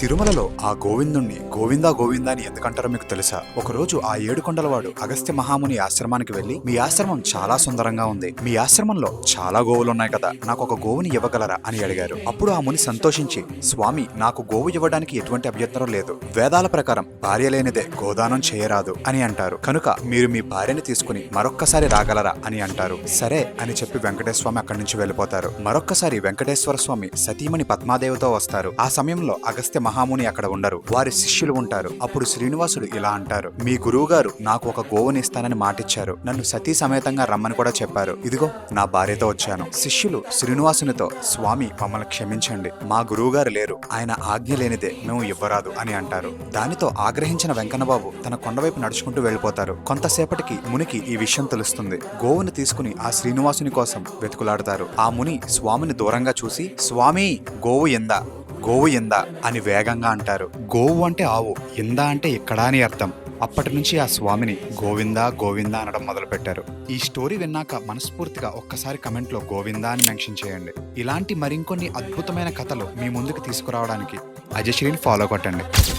తిరుమలలో ఆ గోవిందుణ్ణి గోవిందా గోవిందా అని ఎందుకంటారో మీకు తెలుసా? ఒకరోజు ఆ ఏడుకొండలవాడు అగస్త్య మహాముని ఆశ్రమానికి వెళ్ళి మీ ఆశ్రమం చాలా సుందరంగా ఉంది. మీ ఆశ్రమంలో చాలా గోవులు ఉన్నాయి కదా. నాకు ఒక గోవుని ఇవ్వగలరా? అని అడిగారు. అప్పుడు ఆ ముని సంతోషించి స్వామి నాకు గోవు ఇవ్వడానికి ఎటువంటి అభ్యంతరం లేదు. వేదాల ప్రకారం భార్య లేనిదే గోదానం చేయరాదు అని అంటారు. కనుక మీరు మీ భార్యని తీసుకుని మరొక్కసారి రాగలరా? అని అంటారు. సరే అని చెప్పి వెంకటేశ్వర స్వామి అక్కడి నుంచి వెళ్ళిపోతారు. మరొక్కసారి వెంకటేశ్వర స్వామి సతీమణి పద్మాదేవితో వస్తారు. ఆ సమయంలో అగస్త్య మహాముని అక్కడ ఉండరు. వారి శిష్యులు ఉంటారు. అప్పుడు శ్రీనివాసుడు ఇలా అంటారు. మీ గురువు గారు నాకు ఒక గోవుని ఇస్తానని మాటిచ్చారు. నన్ను సతీ సమేతంగా రమ్మని కూడా చెప్పారు. ఇదిగో నా భార్యతో వచ్చాను. శిష్యులు శ్రీనివాసునితో స్వామి మమ్మల్ని క్షమించండి. మా గురువు గారు లేరు. ఆయన ఆజ్ఞ లేనిదే మేము ఇవ్వరాదు అని అంటారు. దానితో ఆగ్రహించిన వెంకన్నబాబు తన కొండవైపు నడుచుకుంటూ వెళ్ళిపోతారు. కొంతసేపటికి మునికి ఈ విషయం తెలుస్తుంది. గోవుని తీసుకుని ఆ శ్రీనివాసుని కోసం వెతుకులాడతారు. ఆ ముని స్వామిని దూరంగా చూసి స్వామి గోవు ఎందా? గోవు ఇంద అని వేగంగా అంటారు. గోవు అంటే ఆవు ఇంద అంటే ఇక్కడ అని అర్థం. అప్పటి నుంచి ఆ స్వామిని గోవిందా గోవిందా అనడం మొదలుపెట్టారు. ఈ స్టోరీ విన్నాక మనస్ఫూర్తిగా ఒక్కసారి కమెంట్లో గోవిందా అని మెన్షన్ చేయండి. ఇలాంటి మరికొన్ని అద్భుతమైన కథలు మీ ముందుకు తీసుకురావడానికి అజశ్రీని ఫాలో కొట్టండి.